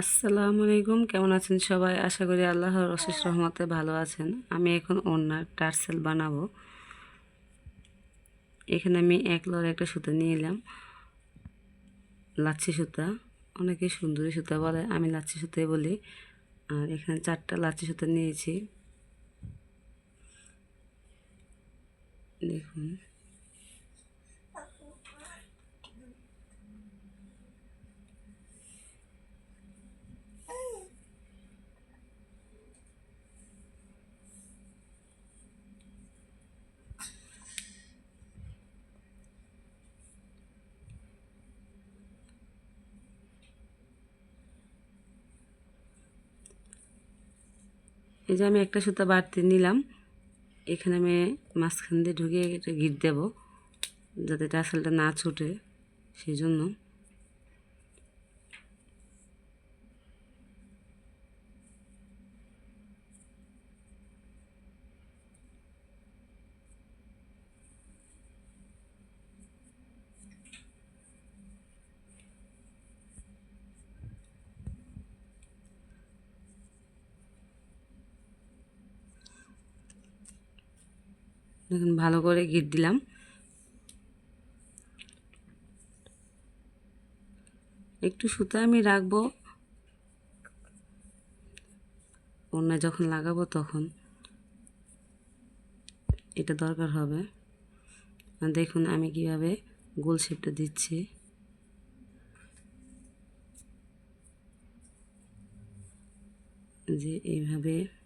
আসসালামু আলাইকুম, কেমন আছেন সবাই? আশা করি আল্লাহর অশেষ রহমতে ভালো আছেন। আমি এখন ওনার টার্সেল বানাবো। এখানে আমি এক লর একটা সুতা নিয়ে এলাম। লাচ্ছি সুতা। অনেকে সুন্দরী সুতা বলে, আমি লাচ্ছি সুতাই বলি। আর এখানে চারটা লাচ্ছি সুতা নিয়েছি। দেখুন। এই যে আমি একটা সুতা বাড়তি নিলাম। এখানে আমি মাঝখান দিয়ে ঢুকে এটা গিট দেব, যাতে টাসেলটা না ছুটে, সেই জন্য। দেখুন, ভালো করে গিট দিলাম। একটু সুতা আমি রাখব। অন্য যখন লাগাবো তখন এটা দরকার হবে। দেখুন, আমি কীভাবে গোল শেপটা দিচ্ছি। যে এইভাবে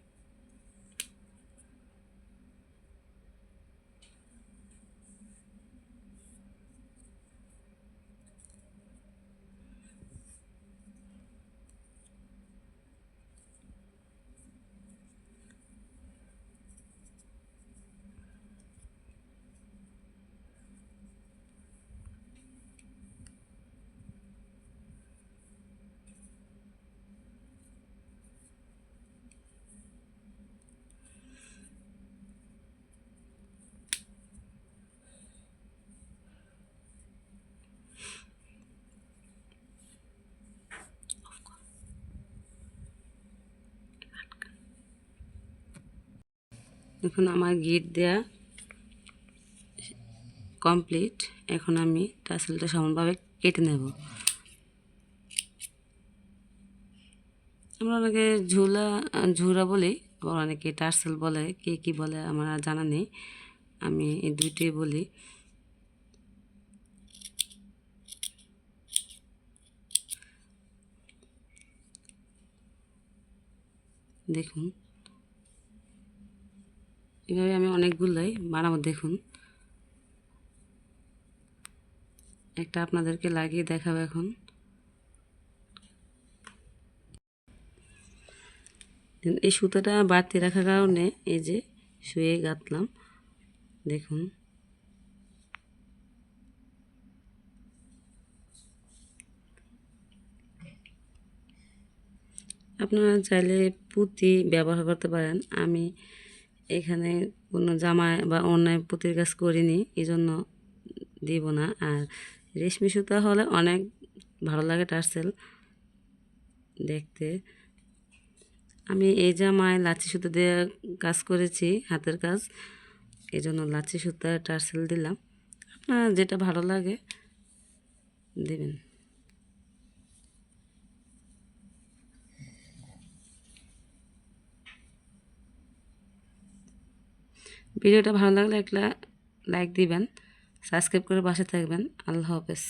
দেখুন, আমার গিট দেয়া কমপ্লিট এখন আমি টাসেলটা সমানভাবে কেটে নেব। আমরা অনেকে ঝুলা, ঝুরা বলি, আবার অনেকে টার্সেল বলে, কে কী বলে আমার আর জানা নেই। আমি এই দুইটি বলি। দেখুন এভাবে আমি অনেকগুলোই বানাবো, দেখুন। একটা আপনাদেরকে লাগিয়ে দেখাবো এখন। এই সুতোটা বাড়তি রাখার কারণে এই যে শুয়ে গাঁথলাম, দেখুন। আপনারা চাইলে পুঁতি ব্যবহার করতে পারেন। আমি এখানে কোনো জামা বা অন্যায় পুঁতির কাজ করিনি এই জন্য দিব না। আর রেশমি সুতা হলে অনেক ভালো লাগে টার্সেল দেখতে। আমি এই জামায় লাচি সুতা দিয়ে কাজ করেছি, হাতের কাজ। এই জন্য লাচি সুতা টার্সেল দিলাম। আপনার যেটা ভালো লাগে দেবেন। ভিডিওটা ভালো লাগলে একটা লাইক দিবেন সাবস্ক্রাইব করে পাশে থাকবেন। আল্লাহ হাফেজ।